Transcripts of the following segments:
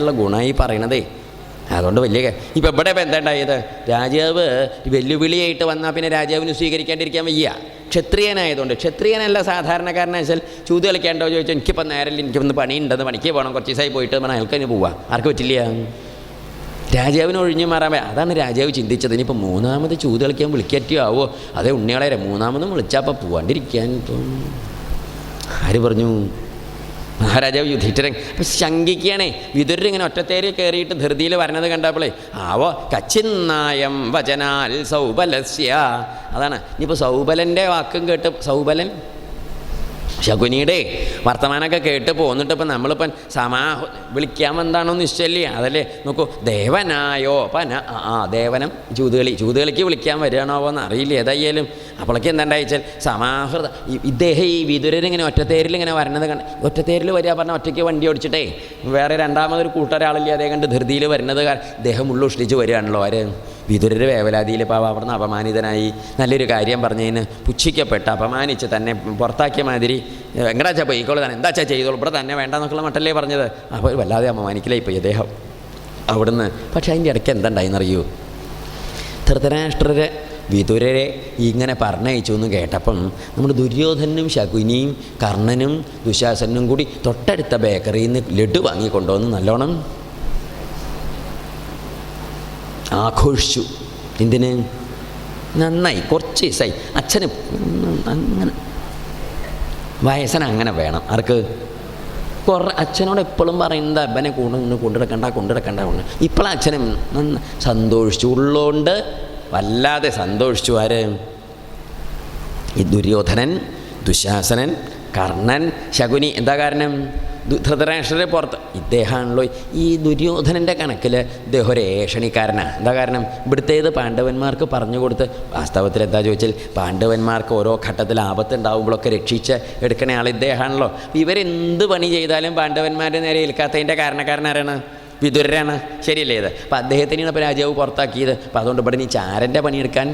ഉള്ള ഗുണമായി പറയണതേ. അതുകൊണ്ട് വലിയ ഇപ്പം ഇവിടെ ഇപ്പം രാജാവ് വെല്ലുവിളിയായിട്ട് വന്നാൽ പിന്നെ രാജാവിന് സ്വീകരിക്കാണ്ടിരിക്കാൻ വയ്യ. ക്ഷത്രിയനായതുകൊണ്ട്. ക്ഷത്രിയനല്ല സാധാരണക്കാരനെ വെച്ചാൽ ചൂത് കളിക്കാണ്ടോ ചോദിച്ചാൽ എനിക്കിപ്പോൾ നേരല്ല പണി പണിയുണ്ടെന്ന് പണിക്ക് പോകണം കുറച്ച് ദിവസമായി പോയിട്ട് പറഞ്ഞാൽ അയാൾക്ക് തന്നെ പോവാം ആർക്ക് പറ്റില്ല? രാജാവിന് ഒഴിഞ്ഞു മാറാൻ അതാണ് രാജാവ് ചിന്തിച്ചത്. ഇനിയിപ്പോൾ മൂന്നാമത് ചൂത് കളിക്കാൻ വിളിക്കറ്റോ ആവോ? അതേ ഉണ്ണികളെ മൂന്നാമതും വിളിച്ചാൽ അപ്പോൾ പോവാണ്ടിരിക്കാൻ ആര് പറഞ്ഞു? മഹാരാജാവ് യുധിഷ്ഠിരൻ അപ്പം ശങ്കിക്കുകയാണേ. വിതുരിങ്ങനെ ഒറ്റത്തേരി കയറിയിട്ട് ധൃതിയിൽ വരണത് കണ്ടപ്പോളേ ആവോ കച്ചിന്നായം വചനാൽ സൗബലസ്യ. അതാണ്. ഇനിയിപ്പോൾ സൗബലന്റെ വാക്കും കേട്ട് സൗബലൻ ശകുനിയുടെ വർത്തമാനമൊക്കെ കേട്ട് പോന്നിട്ട് ഇപ്പം നമ്മളിപ്പം സമാ വിളിക്കാൻ എന്താണോ നിശ്ചയില്ല അതല്ലേ നോക്കൂ ദേവനായോ പന ആ, ദേവനം ചൂതുകളി ചൂതുകളിക്ക് വിളിക്കാൻ വരികയാണോ എന്ന് അറിയില്ല ഏതായാലും അപ്പോഴേക്ക് എന്താണ്ടായിച്ചാൽ സമാഹൃത ഇദ്ദേഹം ഈ വിതുരരിങ്ങനെ ഒറ്റത്തേരിൽ ഇങ്ങനെ വരണത് കണ്ട് ഒറ്റത്തേരിൽ വരിക പറഞ്ഞാൽ ഒറ്റയ്ക്ക് വണ്ടി ഓടിച്ചിട്ടേ വേറെ രണ്ടാമതൊരു കൂട്ടൊരാളില്ല അതേ കണ്ട് ധൃതിയിൽ വരുന്നത് ഇദ്ദേഹം ഉള്ളുഷ്ടിച്ച് വരികയാണല്ലോ ആര്? വിതുരര് വേവലാതിയിൽ പാവ അവിടുന്ന് അപമാനിതനായി നല്ലൊരു കാര്യം പറഞ്ഞതിന് പുച്ഛിക്കപ്പെട്ട് അപമാനിച്ച് തന്നെ പുറത്താക്കിയ മാതിരി വെങ്കടാച്ച പോയിക്കോളൂ തന്നെ എന്താച്ചാ ചെയ്തോളൂ? ഇവിടെ തന്നെ വേണ്ട എന്നൊക്കെയുള്ള മട്ടല്ലേ പറഞ്ഞത്? അപ്പോൾ വല്ലാതെ അപമാനിക്കില്ല ഇപ്പോൾ ഇദ്ദേഹം അവിടുന്ന് പക്ഷേ അതിന്റെ ഇടയ്ക്ക് എന്തുണ്ടായിന്നറിയൂ? ധൃതരാഷ്ട്രരെ വിതുരരെ ഇങ്ങനെ പറഞ്ഞയച്ചു എന്ന് കേട്ടപ്പം നമ്മുടെ ദുര്യോധനും ശകുനിയും കർണനും ദുശാസനും കൂടി തൊട്ടടുത്ത ബേക്കറിയിൽ നിന്ന് ലഡു വാങ്ങിക്കൊണ്ടുവന്ന് നല്ലോണം ആഘോഷിച്ചു. എന്തിന്? നന്നായി കുറച്ച് ദിവസമായി. അച്ഛന് അങ്ങനെ വയസ്സന് അങ്ങനെ വേണം. ആർക്ക്? കുറേ അച്ഛനോട് എപ്പോഴും പറയുന്നത് അപ്പനെ കൊണ്ട് കൊണ്ടിടക്കണ്ട കൊണ്ടിടക്കണ്ട കൊണ്ട്? ഇപ്പോഴും അച്ഛനും സന്തോഷിച്ചു. ഉള്ളോണ്ട് വല്ലാതെ സന്തോഷിച്ചു. ആര്? ഈ ദുര്യോധനൻ ദുശാസനൻ കർണൻ ശകുനി. എന്താ കാരണം? ധൃതരാഷ്ട്രരെ പുറത്ത്. ഇദ്ദേഹമാണല്ലോ ഈ ദുര്യോധനന്റെ കണക്കിൽ ഇദ്ദേഹം ഒരു ഏഷണിക്കാരനാണ് എന്താ കാരണം? ഇവിടുത്തേത് പാണ്ഡവന്മാർക്ക് പറഞ്ഞു കൊടുത്ത് വാസ്തവത്തിൽ എന്താ ചോദിച്ചാൽ പാണ്ഡവന്മാർക്ക് ഓരോ ഘട്ടത്തിൽ ആപത്തുണ്ടാവുമ്പോഴൊക്കെ രക്ഷിച്ച് എടുക്കണ ആൾ ഇദ്ദേഹമാണല്ലോ. ഇവരെന്ത് പണി ചെയ്താലും പാണ്ഡവന്മാരുടെ നേരെ ഏൽക്കാത്തതിന്റെ കാരണക്കാരനാരാണ് വിതുരരാണ് ശരിയല്ലേ ഇത്? അപ്പം അദ്ദേഹത്തിനാണ് ഇപ്പോൾ രാജാവ് പുറത്താക്കിയത്. അപ്പോൾ അതുകൊണ്ട് ഇവിടെ നീ ചാരന്റെ പണിയെടുക്കാൻ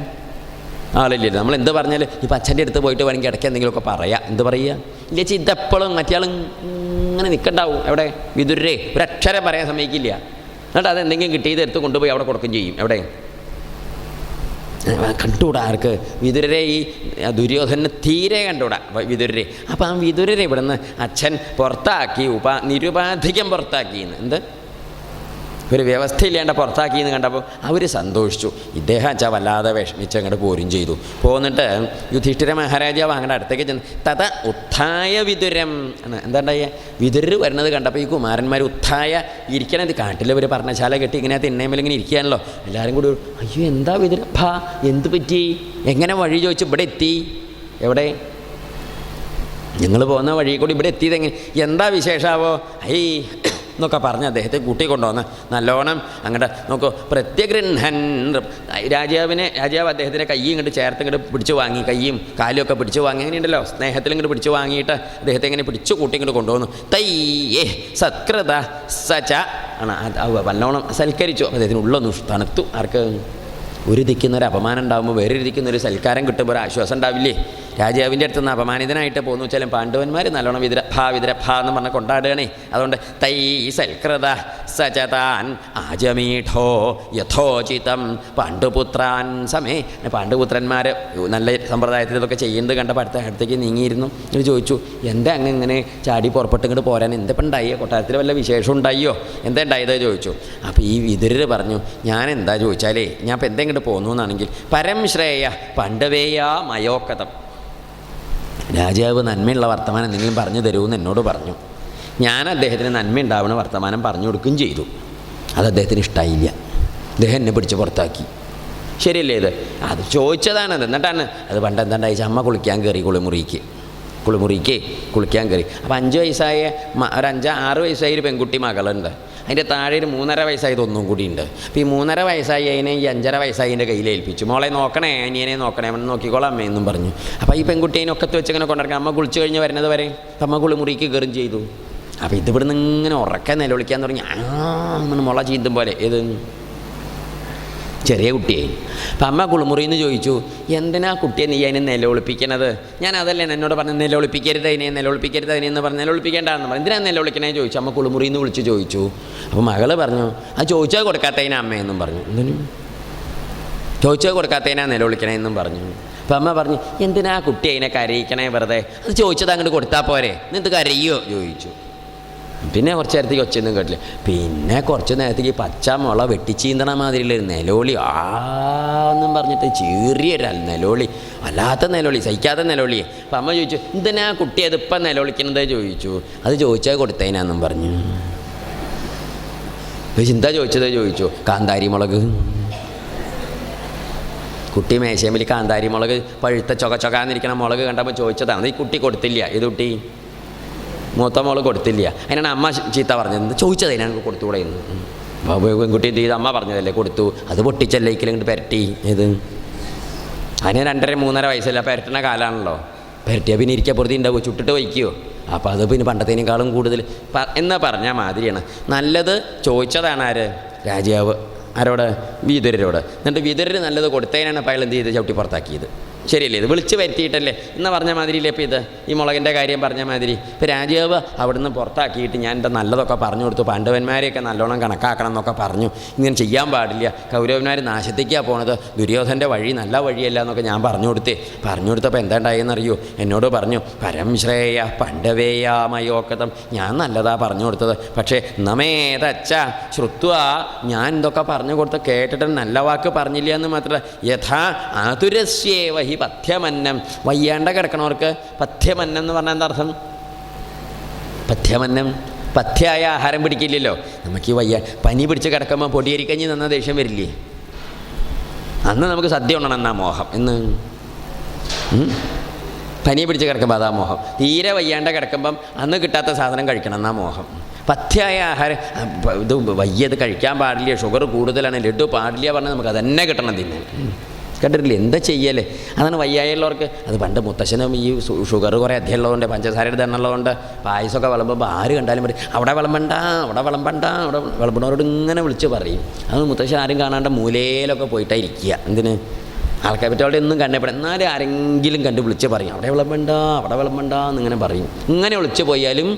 ആളില്ല. നമ്മൾ എന്ത് പറഞ്ഞാൽ ഇപ്പം അച്ഛന്റെ അടുത്ത് പോയിട്ട് വേണമെങ്കിൽ ഇടയ്ക്ക് എന്തെങ്കിലുമൊക്കെ പറയാം. എന്ത് പറയുക ഇല്ലേ ചേച്ചി ഇതെപ്പോഴും മറ്റേയാൾ ഇങ്ങനെ നിൽക്കണ്ടാവും. എവിടെ? വിതുരേ. ഒരക്ഷരം പറയാൻ സമ്മതിക്കില്ല. എന്നിട്ട് അതെന്തെങ്കിലും കിട്ടിയത് എടുത്ത് കൊണ്ടുപോയി അവിടെ കൊടുക്കുകയും ചെയ്യും. എവിടെ? കണ്ടുകൂടാ ആർക്ക്? വിതുരരെ ഈ ദുര്യോധനെ തീരെ കണ്ടുകൂടാ. വിതുരരെ. അപ്പം ആ വിതുരരെ ഇവിടുന്ന് അച്ഛൻ പുറത്താക്കി ഉപാ നിരുപാധികം പുറത്താക്കിയെന്ന് എന്ത്? ഒരു വ്യവസ്ഥയില്ലാണ്ട് പുറത്താക്കി എന്ന് കണ്ടപ്പോൾ അവർ സന്തോഷിച്ചു. ഇദ്ദേഹം അച്ഛാ വല്ലാതെ വിഷമിച്ച് അങ്ങോട്ട് പോരും ചെയ്തു. പോന്നിട്ട് യുധിഷ്ഠിര മഹാരാജാവ് അങ്ങോട്ട് അടുത്തേക്ക് ചെന്ന് തഥ ഉത്ഥായ വിതുരം. എന്ന് എന്താണ്ടായ വിതുരർ വരുന്നത് കണ്ടപ്പോൾ ഈ കുമാരന്മാർ ഉത്ഥായ ഇരിക്കണത് കാട്ടിൽ ഒരു പറഞ്ഞശാല കെട്ടി ഇങ്ങനെ തിണ്ണേമേൽ ഇങ്ങനെ ഇരിക്കുകയാണല്ലോ എല്ലാവരും കൂടി അയ്യോ എന്താ വിതുര? ഭാ എന്ത് പറ്റി? എങ്ങനെ വഴി ചോദിച്ചു ഇവിടെ എത്തി. എവിടെ? ഞങ്ങൾ പോകുന്ന വഴി കൂടി ഇവിടെ എത്തിയത് എങ്ങനെ എന്താ വിശേഷാവോ? ഐ എന്നൊക്കെ പറഞ്ഞ് അദ്ദേഹത്തെ കൂട്ടിക്കൊണ്ടുവന്ന് നല്ലോണം അങ്ങോട്ട് നോക്കൂ പ്രത്യഗൃഹൻ രാജാവിനെ രാജാവ് അദ്ദേഹത്തിന്റെ കൈ ഇങ്ങോട്ട് ചേർത്ത് ഇങ്ങോട്ട് പിടിച്ചു വാങ്ങി കൈയും കാലും ഒക്കെ പിടിച്ചു വാങ്ങി അങ്ങനെയുണ്ടല്ലോ സ്നേഹത്തിൽ ഇങ്ങോട്ട് പിടിച്ചു വാങ്ങിയിട്ട് അദ്ദേഹത്തെ ഇങ്ങനെ പിടിച്ചു കൂട്ടി ഇങ്ങോട്ട് കൊണ്ടുവന്നു. തയ്യേ സത്കൃത സച്ച ആണ്. നല്ലോണം സൽക്കരിച്ചു. അദ്ദേഹത്തിന് ഉള്ളൊന്നു തണുത്തു. ആർക്ക്? ഒരു ദിക്കുന്നൊരു അപമാനം ഉണ്ടാകുമ്പോൾ വേറെ ഇരിക്കുന്നൊരു സൽക്കാരം കിട്ടുമ്പോൾ ഒരു ആശ്വാസം ഉണ്ടാവില്ലേ? രാജാവിന്റെ അടുത്ത് നിന്ന് അപമാനിതനായിട്ട് പോകുന്നു വെച്ചാലും പാണ്ഡവന്മാർ നല്ലോണം വിതിര ഭാ എന്ന് പറഞ്ഞ് കൊണ്ടാടുകയാണേ. അതുകൊണ്ട് തൈ സൽകൃത സചതാൻ ആജമീഠോ യഥോചിതം പാണ്ഡുപുത്രാൻ സമേ. പാണ്ഡുപുത്രന്മാർ നല്ല സമ്പ്രദായത്തിൽ ഇതൊക്കെ ചെയ്യുന്നത് കണ്ടപ്പോൾ അടുത്ത അടുത്തേക്ക് നീങ്ങിയിരുന്നു. എന്ന് ചോദിച്ചു എന്താ അങ്ങ് ഇങ്ങനെ ചാടി പുറപ്പെട്ട് ഇങ്ങോട്ട് പോരാൻ? എന്തിപ്പം ഉണ്ടായി? കൊട്ടാരത്തിൽ വല്ല വിശേഷം ഉണ്ടായോ എന്താ ഉണ്ടായത്? ചോദിച്ചു. അപ്പോൾ ഈ വിതുരർ പറഞ്ഞു ഞാൻ എന്താ ചോദിച്ചാലേ ഞാൻ ഇപ്പോൾ എന്തെങ്കിലും പോകുന്നു എന്നാണെങ്കിൽ പരം ശ്രേയ പണ്ഡവേയ മയോക്കതം രാജാവ് നന്മയുള്ള വർത്തമാനം എന്തെങ്കിലും പറഞ്ഞു തരുമെന്ന് എന്നോട് പറഞ്ഞു. ഞാൻ അദ്ദേഹത്തിന് നന്മയുണ്ടാവുന്ന വർത്തമാനം പറഞ്ഞു കൊടുക്കുകയും ചെയ്തു. അത് അദ്ദേഹത്തിന് ഇഷ്ടമായില്ല അദ്ദേഹം എന്നെ പിടിച്ച് പുറത്താക്കി. ശരിയല്ലേ ഇത്? അത് ചോദിച്ചതാണ്. എന്നിട്ടാണ്. അത് പണ്ട് എന്താണ്ടായിച്ച അമ്മ കുളിക്കാൻ കയറി കുളിമുറിക്ക്. കുളിമുറിക്ക് കുളിക്കാൻ കയറി. അപ്പോൾ അഞ്ച് വയസ്സായ ഒരു അഞ്ച് ആറ് വയസ്സായ ഒരു പെൺകുട്ടി മകളുണ്ട്. അതിന്റെ താഴെ ഒരു മൂന്നര വയസ്സായത് ഒന്നും കൂടി ഉണ്ട് അപ്പോൾ ഈ മൂന്നര വയസ്സായി അതിനെ ഈ അഞ്ചര വയസ്സായി എന്റെ കയ്യിൽ ഏൽപ്പിച്ചു. മോളെ നോക്കണേ അനിയനെ നോക്കണേ അവൻ നോക്കിക്കോളാം അമ്മ എന്നും പറഞ്ഞു. അപ്പോൾ ഈ പെൺകുട്ടിയെ ഒക്കത്ത് വെച്ച് ഇങ്ങനെ കൊണ്ടിറക്കാം അമ്മ കുളിച്ച് കഴിഞ്ഞ് വരുന്നത് വരെ? അപ്പം അമ്മ കുളിമുറിക്ക് കയറും ചെയ്തു. അപ്പോൾ ഇതിവിടുന്ന് ഇങ്ങനെ ഉറക്കം നിലവിളിക്കാൻ തുടങ്ങി. ആ മുള ചീന്തും പോലെ. ഏത്? ചെറിയ കുട്ടിയായി. അപ്പം അമ്മ കുളിമുറിയിൽ ചോദിച്ചു എന്തിനാ കുട്ടിയെ നീ അതിനെ നിലവിളിപ്പിക്കണത്? ഞാൻ അതല്ലേ എന്നോട് പറഞ്ഞ് നിലവിളിപ്പിക്കരുത് അതിനെ നിലവിളിപ്പിക്കരുത് അതിനെ എന്ന് പറഞ്ഞ് നിലവിളിപ്പിക്കേണ്ടതെന്ന് പറഞ്ഞു. എന്തിനാ നിലവിളിക്കണേ? ചോദിച്ചു. അമ്മ കുളിമുറിയിൽ നിന്ന് വിളിച്ച് ചോദിച്ചു. അപ്പോൾ മകൾ പറഞ്ഞു ആ ചോദിച്ചാൽ കൊടുക്കാത്തതിന് അമ്മയെന്നും പറഞ്ഞു. എന്തിനും? ചോദിച്ചാൽ കൊടുക്കാത്തതിനാ നിലവിളിക്കണേന്നും പറഞ്ഞു. അപ്പം അമ്മ പറഞ്ഞു എന്തിനാ കുട്ടി അതിനെ കരയിക്കണേ വെറുതെ? അത് ചോദിച്ചത് അങ്ങോട്ട് കൊടുത്താൽ പോരെ. എന്നിട്ട് കരയോ? ചോദിച്ചു. പിന്നെ കുറച്ച് നേരത്തേക്ക് ഒച്ചയൊന്നും കേട്ടില്ല. പിന്നെ കുറച്ച് നേരത്തേക്ക് പച്ച മുള വെട്ടിച്ചീന്തണ മാതിരിയുള്ള നിലോളി. ആന്നും പറഞ്ഞിട്ട് ചീറിയൊരു നിലോളി. അല്ലാത്ത നിലോളി സഹിക്കാത്ത നിലോളി. അപ്പം അമ്മ ചോദിച്ചു എന്തിനാ കുട്ടി അതിപ്പം നിലോളിക്കണത്? ചോദിച്ചു. അത് ചോദിച്ചാൽ കൊടുത്തതിനാന്നും പറഞ്ഞു. എന്താ ചോദിച്ചത്? ചോദിച്ചു. കാന്താരി മുളക്. കുട്ടി മേശേമിൽ കാന്താരി മുളക് പഴുത്ത ചൊക ചൊകാന്നിരിക്കണ മുളക് കണ്ടപ്പോൾ ചോദിച്ചതാണ്. ഈ കുട്ടി കൊടുത്തില്ല. ഇത് കുട്ടി? മൂത്ത മോൾ കൊടുത്തില്ല. അതിനാണ് അമ്മ ചീത്ത പറഞ്ഞത്. ചോദിച്ചത് അതിനാണ് കൊടുത്തുകൂടെ എന്ന്. അപ്പോൾ പെൺകുട്ടി എന്ത് ചെയ്ത്? അമ്മ പറഞ്ഞതല്ലേ കൊടുത്തു. അത് പൊട്ടിച്ചല്ലേ ഇങ്ങോട്ട് പെരട്ടി. ഇത് അതിന് രണ്ടര മൂന്നര വയസ്സല്ല? പെരട്ടണ കാലാണല്ലോ. പെരട്ടിയാൽ പിന്നെ ഇരിക്കാൻ പൊറുതി ഉണ്ടാവുമോ ചുട്ടിട്ട് വയ്ക്കുമോ അപ്പോൾ അത് പിന്നെ പണ്ടത്തേനേക്കാളും കൂടുതൽ. എന്നാ പറഞ്ഞാൽ മാതിരിയാണ്. നല്ലത് ചോദിച്ചതാണ് ആര്? രാജാവ്. ആരോട്? വിതുരരോട്. എന്നിട്ട് വിതുരർ നല്ലത് കൊടുത്തതിനാണ് അപ്പോൾ അയാൾ എന്ത് ചെയ്ത്? ചവിട്ടി പുറത്താക്കിയത്. ശരിയല്ലേ? ഇത് വിളിച്ച് വരുത്തിയിട്ടല്ലേ? എന്ന് പറഞ്ഞ മാതിരിയില്ലേ ഇപ്പോൾ ഇത്? ഈ മുളകിന്റെ കാര്യം പറഞ്ഞ മാതിരി. ഇപ്പോൾ രാജാവ് അവിടുന്ന് പുറത്താക്കിയിട്ട് ഞാൻ എന്റെ നല്ലതൊക്കെ പറഞ്ഞു കൊടുത്തു. പാണ്ഡവന്മാരെയൊക്കെ നല്ലോണം കണക്കാക്കണം എന്നൊക്കെ പറഞ്ഞു. ഇങ്ങനെ ചെയ്യാൻ പാടില്ല. കൗരവന്മാർ നാശത്തേക്കാണ് പോണത്. ദുര്യോധന്റെ വഴി നല്ല വഴിയല്ല എന്നൊക്കെ ഞാൻ പറഞ്ഞു കൊടുത്തേ. പറഞ്ഞു കൊടുത്തപ്പോൾ എന്താ എന്നോട് പറഞ്ഞു പരം ശ്രേയ പണ്ഡവേയ ഞാൻ നല്ലതാ പറഞ്ഞു കൊടുത്തത്. പക്ഷേ നമേതച്ച ശ്രുത്വ. ഞാൻ ഇതൊക്കെ പറഞ്ഞു കൊടുത്ത് കേട്ടിട്ട് നല്ല വാക്ക് പറഞ്ഞില്ല എന്ന് മാത്രമല്ല. യഥാ ആതുരസ്യേവ ഹി പഥ്യമന്നം. വയ്യാണ്ട കിടക്കണവർക്ക് പഥ്യമന്നം എന്ന് പറഞ്ഞാൽ എന്താ അർത്ഥം? പഥ്യമന്നം. പഥ്യായ ആഹാരം പിടിക്കില്ലല്ലോ. നമുക്ക് ഈ വയ്യ പനി പിടിച്ച് കിടക്കുമ്പോൾ പൊടിയരിക്കഞ്ഞ് തന്ന ദേഷ്യം വരില്ലേ? അന്ന് നമുക്ക് സദ്യ ഉണ്ണണം എന്നാ മോഹം. എന്ന്? പനി പിടിച്ച് കിടക്കുമ്പോൾ അതാ മോഹം. തീരെ വയ്യാണ്ട കിടക്കുമ്പം അന്ന് കിട്ടാത്ത സാധനം കഴിക്കണം എന്നാ മോഹം. പഥ്യായ ആഹാരം ഇത് വയ്യത് കഴിക്കാൻ പാടില്ല ഷുഗർ കൂടുതലാണ് ലഡു പാടില്ല പറഞ്ഞാൽ നമുക്ക് അതന്നെ കിട്ടണം തിന്നാൻ. കണ്ടിട്ടില്ലേ? എന്താ ചെയ്യല്ലേ അതാണ് വയ്യായുള്ളവർക്ക് അത് പണ്ട് മുത്തശ്ശനും ഈ ഷുഗർ കുറേ അധികം ഉള്ളതുകൊണ്ട് പഞ്ചസാരയുടെ തന്നെ ഉള്ളതുകൊണ്ട് പായസമൊക്കെ വിളമ്പുമ്പോൾ ആര് കണ്ടാലും പറയും അവിടെ വിളമ്പണ്ട അവിടെ വിളമ്പണ്ട അവിടെ വിളമ്പണവരോട് ഇങ്ങനെ വിളിച്ച് പറയും. അത് മുത്തശ്ശൻ ആരും കാണാണ്ട് മൂലയിലൊക്കെ പോയിട്ടായിരിക്കുക എന്തിന്? ആൾക്കാർ പറ്റവിടെ ഒന്നും കണ്ടപ്പെടും എന്നാലും ആരെങ്കിലും കണ്ട് വിളിച്ച് പറയും അവിടെ വിളമ്പണ്ട അവിടെ വിളമ്പണ്ട എന്നിങ്ങനെ പറയും. ഇങ്ങനെ വിളിച്ച് പോയാലും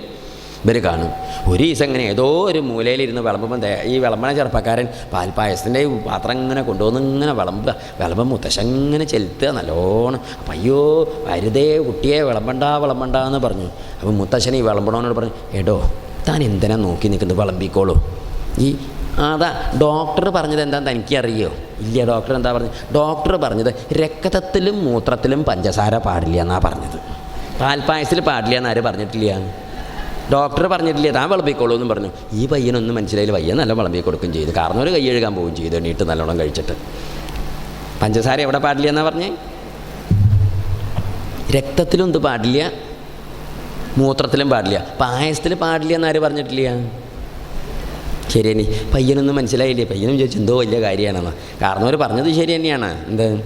ഇവർ കാണും. ഒരു ദിവസം ഇങ്ങനെ ഏതോ ഒരു മൂലയിലിരുന്ന് വിളമ്പുമ്പോൾ ഈ വിളമ്പണ ചെറുപ്പക്കാരൻ പാൽപ്പായസത്തിന്റെ പാത്രം ഇങ്ങനെ കൊണ്ടുവന്ന് ഇങ്ങനെ വിളമ്പുക. വിളമ്പം മുത്തശ്ശൻ ഇങ്ങനെ ചെലുത്തുക നല്ലോണം. അപ്പം അയ്യോ വരുതേ കുട്ടിയെ വിളമ്പണ്ട വിളമ്പണ്ട എന്ന് പറഞ്ഞു. അപ്പം മുത്തശ്ശൻ ഈ വിളമ്പണോനോട് പറഞ്ഞു എടോ താൻ എന്തിനാ നോക്കി നിൽക്കുന്നത്? വിളമ്പിക്കോളൂ. ഈ അതാ ഡോക്ടർ പറഞ്ഞത് എന്താണെന്ന് തനിക്കറിയോ? ഇല്ല ഡോക്ടർ എന്താ പറഞ്ഞത്? ഡോക്ടർ പറഞ്ഞത് രക്തത്തിലും മൂത്രത്തിലും പഞ്ചസാര പാടില്ല എന്നാണ് പറഞ്ഞത്. പാൽപ്പായസത്തിൽ പാടില്ല എന്നാരും പറഞ്ഞിട്ടില്ല? ഡോക്ടർ പറഞ്ഞിട്ടില്ലേ താൻ വിളമ്പിക്കോളൂ എന്നും പറഞ്ഞു. ഈ പയ്യനൊന്നും മനസ്സിലായി പയ്യൻ നല്ല വിളമ്പി കൊടുക്കും ചെയ്തു. കാരണം ഒരു കൈ എഴുകാൻ പോവുകയും ചെയ്തു. എണീട്ട് നല്ലോണം കഴിച്ചിട്ട്. പഞ്ചസാര എവിടെ പാടില്ല എന്നാ പറഞ്ഞേ? രക്തത്തിലും ഇത് പാടില്ല? മൂത്രത്തിലും പാടില്ല. പായസത്തിൽ പാടില്ല എന്നാര് പറഞ്ഞിട്ടില്ല? ശരി ശരിയനി പയ്യനൊന്നും മനസ്സിലായില്ലേ? പയ്യനും ചോദിച്ചു എന്തോ വലിയ കാര്യമാണെന്ന്. കാരണം അവർ പറഞ്ഞത് ശരി തന്നെയാണ്. എന്ത്?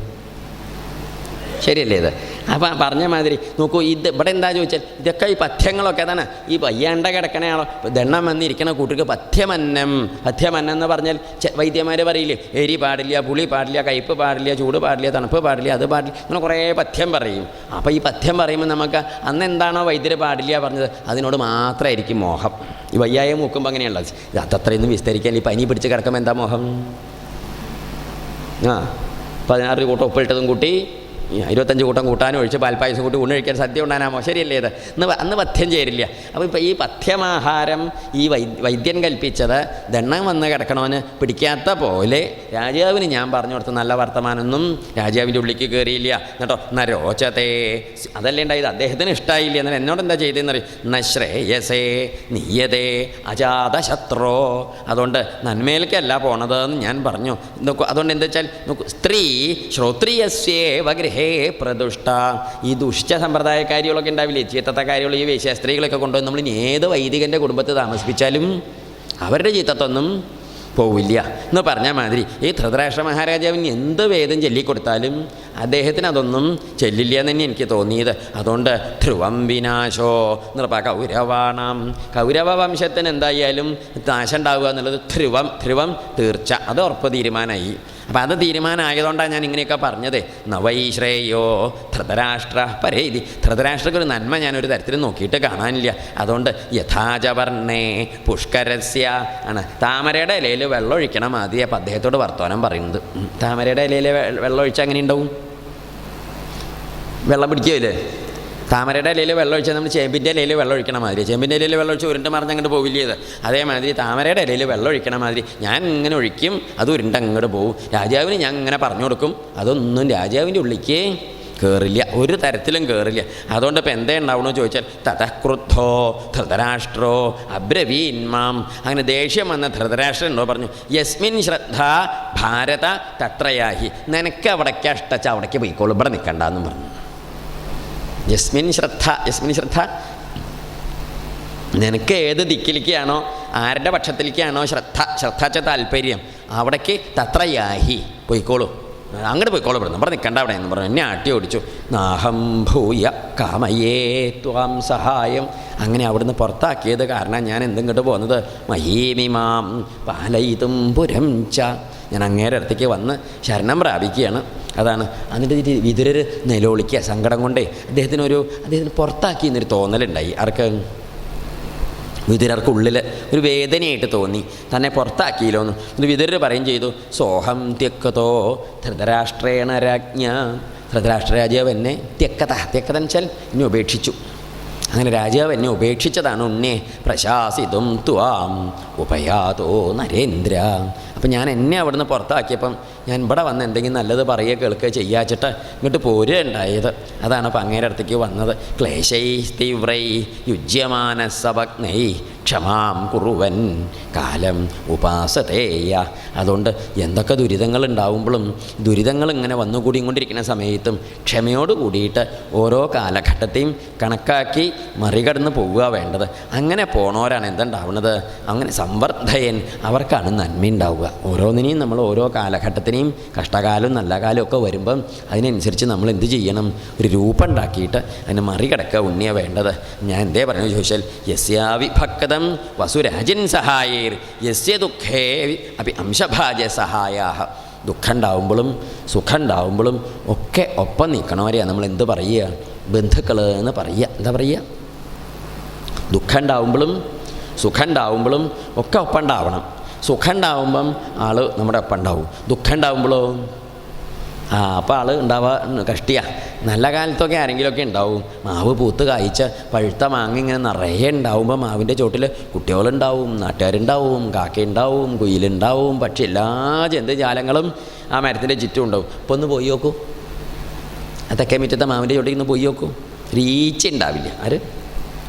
ശരിയല്ലേ ഇത്? അപ്പം പറഞ്ഞ മാതിരി നോക്കൂ ഇത് ഇവിടെ എന്താ ചോദിച്ചാൽ ഇതൊക്കെ ഈ പഥ്യങ്ങളൊക്കെ അതാണ്. ഈ പയ്യണ്ട കിടക്കണയാളോ ദണ്ണം വന്നിരിക്കണ കൂട്ടിക്ക് പഥ്യമന്നം. പഥ്യമന്നം എന്ന് പറഞ്ഞാൽ വൈദ്യന്മാർ പറയില്ലേ എരി പാടില്ല പുളി പാടില്ല കയ്പ്പ് പാടില്ല ചൂട് പാടില്ല തണുപ്പ് പാടില്ല അത് പാടില്ല അങ്ങനെ കുറേ പഥ്യം പറയും. അപ്പോൾ ഈ പഥ്യം പറയുമ്പോൾ നമുക്ക് അന്ന് എന്താണോ വൈദ്യർ പാടില്ല പറഞ്ഞത് അതിനോട് മാത്രമായിരിക്കും മോഹം. ഈ വയ്യായ മൂക്കുമ്പോൾ അങ്ങനെയുള്ളത് ഇത് അതത്രയൊന്നും വിസ്തരിക്കാൻ ഈ പനി പിടിച്ച് കിടക്കുമ്പോൾ എന്താ മോഹം? ആ പതിനാറ് കൂട്ടം ഉപ്പിട്ടതും കൂട്ടി ഇരുപത്തഞ്ച് കൂട്ടം കൂട്ടാനും ഒഴിച്ച് പാൽപ്പായസം കൂട്ടി ഉണ്ണഴിക്കാൻ സദ്യ ഉണ്ടാനാമോ? ശരിയല്ലേ ഇത്. ഇന്ന് അന്ന് പഥ്യം ചേരില്ല. അപ്പോൾ ഇപ്പോൾ ഈ പഥ്യമാഹാരം ഈ വൈദ്യൻ കൽപ്പിച്ചത് ദണ്ണം വന്ന് കിടക്കണവന് പിടിക്കാത്ത പോലെ രാജാവിന് ഞാൻ പറഞ്ഞു കൊടുത്ത നല്ല വർത്തമാനമൊന്നും രാജാവിന്റെ ഉള്ളിക്ക് കയറിയില്ല എന്നിട്ടോ നരോചതേ അതല്ലേ ഉണ്ടായത്? അദ്ദേഹത്തിന് ഇഷ്ടമായില്ല എന്നാൽ എന്നോട് എന്താ ചെയ്തതെന്ന് അറിയും നശ്രേയസേ നീയതേ അജാതശത്രോ. അതുകൊണ്ട് നന്മയിലേക്കല്ല പോണത് എന്ന് ഞാൻ പറഞ്ഞു. അതുകൊണ്ട് എന്താ വെച്ചാൽ സ്ത്രീ ശ്രോത്രിയസ്യേവ ഗൃഹേ പ്രദുഷ്ട. ഈ ദുഷ്ട സമ്പ്രദായക്കാരികളൊക്കെ ഉണ്ടാവില്ലേ? ചീത്തത്തെ കാര്യങ്ങൾ ഈ വേശ്യ സ്ത്രീകളൊക്കെ കൊണ്ടുവന്ന് നമ്മൾ ഇനി ഏത് വൈദികന്റെ കുടുംബത്തിൽ താമസിപ്പിച്ചാലും അവരുടെ ചീത്തത്തൊന്നും പോവില്ല. എന്ന് പറഞ്ഞ മാതിരി. ഈ ധൃതരാഷ്ട്ര മഹാരാജാവിന് എന്ത് വേദം ചൊല്ലിക്കൊടുത്താലും അദ്ദേഹത്തിന് അതൊന്നും ചെല്ലില്ല എന്ന് തന്നെ എനിക്ക് തോന്നിയത്. അതുകൊണ്ട് ധ്രുവം വിനാശോ നൃപ കൗരവാണം. കൗരവ വംശത്തിന് എന്തായാലും നാശം ഉണ്ടാവുക എന്നുള്ളത് ധ്രുവം ധ്രുവം തീർച്ച. അത് ഉറപ്പ് തീരുമാനമായി. അപ്പം അത് തീരുമാനമായതുകൊണ്ടാണ് ഞാൻ ഇങ്ങനെയൊക്കെ പറഞ്ഞത്. നവൈശ്രേയോ ധൃതരാഷ്ട്ര പരേതി ധൃതരാഷ്ട്രക്ക് ഒരു നന്മ ഞാൻ ഒരു തരത്തിലും നോക്കിയിട്ട് കാണാനില്ല. അതുകൊണ്ട് യഥാചവർണേ പുഷ്കരസ്യ ആണ്. താമരയുടെ ഇലയിൽ വെള്ളം ഒഴിക്കണം ആദ്യം. അപ്പം അദ്ദേഹത്തോട് വർത്തമാനം പറയുന്നത്. താമരയുടെ ഇലയിൽ വെള്ളം ഒഴിച്ചാൽ എങ്ങനെ ഉണ്ടാവും? വെള്ളം പിടിക്കുകയില്ലേ താമരയുടെ ഇലയിൽ വെള്ളം ഒഴിച്ചാൽ നമ്മൾ ചേമ്പിന്റെ ഇലയിൽ വെള്ളം ഒഴിക്കണ മാതിരി. ചേമ്പിന്റെ ഇലയിൽ വെള്ളം ഒഴിച്ച് ഉരുണ്ട മറിഞ്ഞ് അങ്ങോട്ട് പോവില്ലേ അത് അതേമാതിരി താമരയുടെ ഇലയിൽ വെള്ളം ഒഴിക്കണ മാതിരി ഞാൻ ഇങ്ങനെ ഒഴിക്കും അത് ഉരുണ്ട അങ്ങോട്ട് പോവും. രാജാവിന് ഞാൻ ഇങ്ങനെ പറഞ്ഞു കൊടുക്കും അതൊന്നും രാജാവിന്റെ ഉള്ളിക്ക് കയറില്ല ഒരു തരത്തിലും കയറില്ല അതുകൊണ്ട് ഇപ്പം എന്തേ ഉണ്ടാവണമെന്ന് ചോദിച്ചാൽ തതക്രുദ്ധോ ധൃതരാഷ്ട്രോ അബ്രവീന്മാം അങ്ങനെ ദേഷ്യം വന്ന ധൃതരാഷ്ട്രൻ ഉണ്ടോ പറഞ്ഞു യസ്മിൻ ശ്രദ്ധ ഭാരത തത്രയാഹി നിനക്ക് അവിടേക്ക് അഷ്ടച്ച അവിടേക്ക് പോയിക്കോളൂ ഇവിടെ നിൽക്കണ്ടെന്നും പറഞ്ഞു. യസ്മിൻ ശ്രദ്ധ യസ്മിൻ ശ്രദ്ധ. നിനക്ക് ഏത് ദിക്കിലേക്കാണോ ആരുടെ പക്ഷത്തിലേക്കാണോ ശ്രദ്ധ ശ്രദ്ധ വെച്ച താല്പര്യം അവിടേക്ക് തത്രയാഹി പോയിക്കോളൂ. അങ്ങോട്ട് പോയിക്കോളൂ ഇവിടെ പറഞ്ഞു നിൽക്കണ്ട അവിടെ എന്ന് പറഞ്ഞു. എന്നെ ആട്ടി ഓടിച്ചു. നാഹം ഭൂയ കാമയേ ത്വാം സഹായം. അങ്ങനെ അവിടുന്ന് പുറത്താക്കിയത് കാരണം ഞാൻ എന്തിങ്ങോട്ട് പോകുന്നത് മഹീമിമാം പാലയിതും പുരം ച ഞാൻ അങ്ങേരടുത്തേക്ക് വന്ന് ശരണം പ്രാപിക്കുകയാണ്. അതാണ്. എന്നിട്ട് ഇത് വിതുരർ നിലവിളിക്കുക സങ്കടം കൊണ്ടേ അദ്ദേഹത്തിനൊരു അദ്ദേഹത്തിന് പുറത്താക്കി എന്നൊരു തോന്നലുണ്ടായി. ആർക്ക്? വിതുരർക്കുള്ളിൽ ഒരു വേദനയായിട്ട് തോന്നി. തന്നെ പുറത്താക്കിയില്ലോ എന്ന്. ഇത് വിതുരർ പറയും ചെയ്തു സോഹം തെക്കതോ ധൃതരാഷ്ട്രേണ രാജ്ഞ ധൃതരാഷ്ട്ര രാജാവ് എന്നെ ത്യക്കത എന്ന് വെച്ചാൽ എന്നെ ഉപേക്ഷിച്ചു. അങ്ങനെ രാജാവ് എന്നെ ഉപേക്ഷിച്ചതാണ് ഉണ്ണെ. പ്രശാസിതും ത്വാം ഉപയാതോ നരേന്ദ്ര. അപ്പം ഞാൻ എന്നെ അവിടുന്ന് പുറത്താക്കിയപ്പം ഞാൻ ഇവിടെ വന്ന് എന്തെങ്കിലും നല്ലത് പറയുക കേൾക്കുക ചെയ്യാച്ചിട്ട് ഇങ്ങോട്ട് പോരുക ഉണ്ടായത്. അതാണ് അപ്പം അങ്ങേരടുത്തേക്ക് വന്നത്. ക്ലേശൈ തീവ്രൈ യുജ്യമാന സഭഗ്നൈ ക്ഷമാം കുറുവൻ കാലം ഉപാസതേയ. അതുകൊണ്ട് എന്തൊക്കെ ദുരിതങ്ങൾ ഉണ്ടാവുമ്പോഴും ദുരിതങ്ങൾ ഇങ്ങനെ വന്നുകൂടിക്കൊണ്ടിരിക്കുന്ന സമയത്തും ക്ഷമയോട് കൂടിയിട്ട് ഓരോ കാലഘട്ടത്തെയും കണക്കാക്കി മറികടന്ന് പോവുക വേണ്ടത്. അങ്ങനെ പോണവരാണ് എന്തുണ്ടാവുന്നത്? അങ്ങനെ സംവർദ്ധയൻ അവർക്കാണ് നന്മയുണ്ടാവുക. ഓരോന്നിനെയും നമ്മൾ ഓരോ കാലഘട്ടത്തിനെയും കഷ്ടകാലവും നല്ല കാലവും ഒക്കെ വരുമ്പം അതിനനുസരിച്ച് നമ്മൾ എന്ത് ചെയ്യണം? ഒരു രൂപം ഉണ്ടാക്കിയിട്ട് അതിനെ മറികടക്കുക ഉണ്ണിയ വേണ്ടത്. ഞാൻ എന്തേ പറഞ്ഞു ചോദിച്ചാൽ യസ്യാവിഭക്തം വസുരാജൻ സഹായേർ യസ്യ ദുഃഖേ അപ്പി അംശഭാജ സഹായാ ദുഃഖം ഉണ്ടാവുമ്പോഴും സുഖം ഉണ്ടാവുമ്പോഴും ഒക്കെ ഒപ്പം നിൽക്കണവരെയാണ് നമ്മൾ എന്ത് പറയുക? ബന്ധുക്കൾ എന്ന് പറയുക. എന്താ പറയുക? ദുഃഖം ഉണ്ടാവുമ്പോഴും സുഖം ഉണ്ടാവുമ്പോഴും ഒക്കെ ഒപ്പം ഉണ്ടാവണം സുഖം ഉണ്ടാവുമ്പം ആൾ നമ്മുടെ ഒപ്പം ഉണ്ടാവും ദുഃഖം ഉണ്ടാവുമ്പോഴോ ആ അപ്പോൾ ആൾ ഉണ്ടാവുക കഷ്ടിയാ. നല്ല കാലത്തൊക്കെ ആരെങ്കിലുമൊക്കെ ഉണ്ടാവും. മാവ് പൂത്ത് കായ്ച്ച പഴുത്ത മാങ്ങ ഇങ്ങനെ നിറയെ ഉണ്ടാവുമ്പോൾ മാവിന്റെ ചോട്ടിൽ കുട്ടികളുണ്ടാവും നാട്ടുകാരുണ്ടാവും കാക്കയുണ്ടാവും കുയിലുണ്ടാവും പക്ഷെ എല്ലാ ജന്തുജാലങ്ങളും ആ മരത്തിന്റെ ചുറ്റും ഉണ്ടാവും. അപ്പോൾ ഒന്ന് പോയി നോക്കൂ. അതൊക്കെ മുറ്റത്തെ മാവിന്റെ ചോട്ടിൽ നിന്ന് പോയി നോക്കൂ. റീച്ച് ഉണ്ടാവില്ല. ആര്?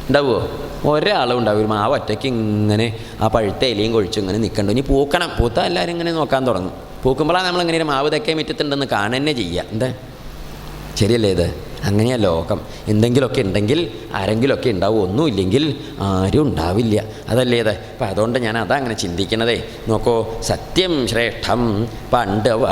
ഉണ്ടാവുമോ ഒരാളും ഉണ്ടാവും മാവ് ഒറ്റയ്ക്ക് ഇങ്ങനെ ആ പഴുത്ത ഇലയും കൊഴിച്ച് ഇങ്ങനെ നിൽക്കണ്ടോ ഇനി പൂക്കണം. പൂത്ത എല്ലാവരും ഇങ്ങനെ നോക്കാൻ തുടങ്ങും. പൂക്കുമ്പോഴാണ് നമ്മളിങ്ങനെ ഒരു മാവ് തെക്കേ മുറ്റത്തുണ്ടെന്ന് കാണന്നെ ചെയ്യുക എന്താ? ശരിയല്ലേ ഇത്? അങ്ങനെയാ ലോകം. എന്തെങ്കിലുമൊക്കെ ഉണ്ടെങ്കിൽ ആരെങ്കിലുമൊക്കെ ഉണ്ടാവും ഒന്നുമില്ലെങ്കിൽ ആരും ഉണ്ടാവില്ല അതല്ലേ ഇത്? അപ്പം അതുകൊണ്ട് ഞാൻ അതാ അങ്ങനെ ചിന്തിക്കണതേ. നോക്കോ സത്യം ശ്രേഷ്ഠം പണ്ടവ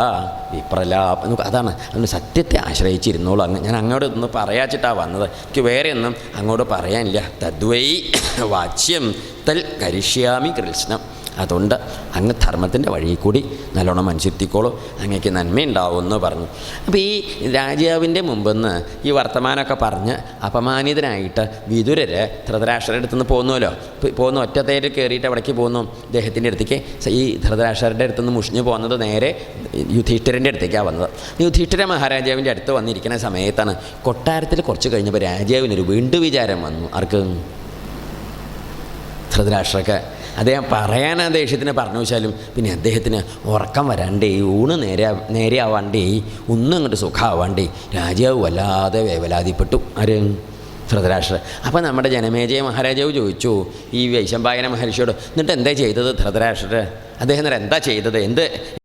വിപ്രലാപ അതാണ്. അതുകൊണ്ട് സത്യത്തെ ആശ്രയിച്ചിരുന്നോളൂ. അങ്ങ് ഞാൻ അങ്ങോട്ട് ഒന്ന് പറയാച്ചിട്ടാണ് വന്നത്. എനിക്ക് വേറെ ഒന്നും അങ്ങോട്ട് പറയാനില്ല. തദ്വൈ വാച്യം തൽ കരിഷ്യാമി കൃഷ്ണം അതുകൊണ്ട് അങ്ങ് ധർമ്മത്തിന്റെ വഴിയിൽ കൂടി നല്ലോണം മനുഷ്യത്തിക്കോളൂ അങ്ങേക്ക് നന്മയുണ്ടാവും എന്ന് പറഞ്ഞു. അപ്പോൾ ഈ രാജാവിന്റെ മുമ്പെന്ന് ഈ വർത്തമാനമൊക്കെ പറഞ്ഞ് അപമാനിതനായിട്ട് വിതുരര് ധൃതരാഷ്ട്രയുടെ അടുത്തുനിന്ന് പോകുന്നുവല്ലോ പോകുന്നു ഒറ്റത്തേരിൽ കയറിയിട്ട് അവിടേക്ക് പോകുന്നു അദ്ദേഹത്തിന്റെ അടുത്തേക്ക്. ഈ ധൃതരാഷ്ട്രരുടെ അടുത്ത് നിന്ന് മുഷിഞ്ഞു പോകുന്നത് നേരെ യുധിഷ്ഠിരന്റെ അടുത്തേക്കാണ് വന്നത്. യുധിഷ്ഠിര മഹാരാജാവിന്റെ അടുത്ത് വന്നിരിക്കുന്ന സമയത്താണ് കൊട്ടാരത്തിൽ കുറച്ച് കഴിഞ്ഞപ്പോൾ രാജാവിനൊരു വീണ്ടു വിചാരം വന്നു. ആർക്ക്? ധൃതരാഷ്ട്രക്ക്. അദ്ദേഹം പറയാൻ അദ്ദേഹത്തിന് പറഞ്ഞു വെച്ചാലും പിന്നെ അദ്ദേഹത്തിന് ഉറക്കം വരാണ്ടേ ഊണ് നേരെ നേരെയാവാണ്ടേ ഒന്നും അങ്ങോട്ട് സുഖമാവാണ്ടേ രാജാവ് വല്ലാതെ വേവലാതിപ്പെട്ടു. ആര്? ധൃതരാഷ്ട്ര അപ്പോൾ നമ്മുടെ ജനമേജയ മഹാരാജാവ് ചോദിച്ചു ഈ വൈശമ്പായന മഹർഷിയോട് എന്നിട്ട് എന്താ ചെയ്തത് ധൃതരാഷ്ട്രർ അദ്ദേഹം എന്താ ചെയ്തത്? എന്ത്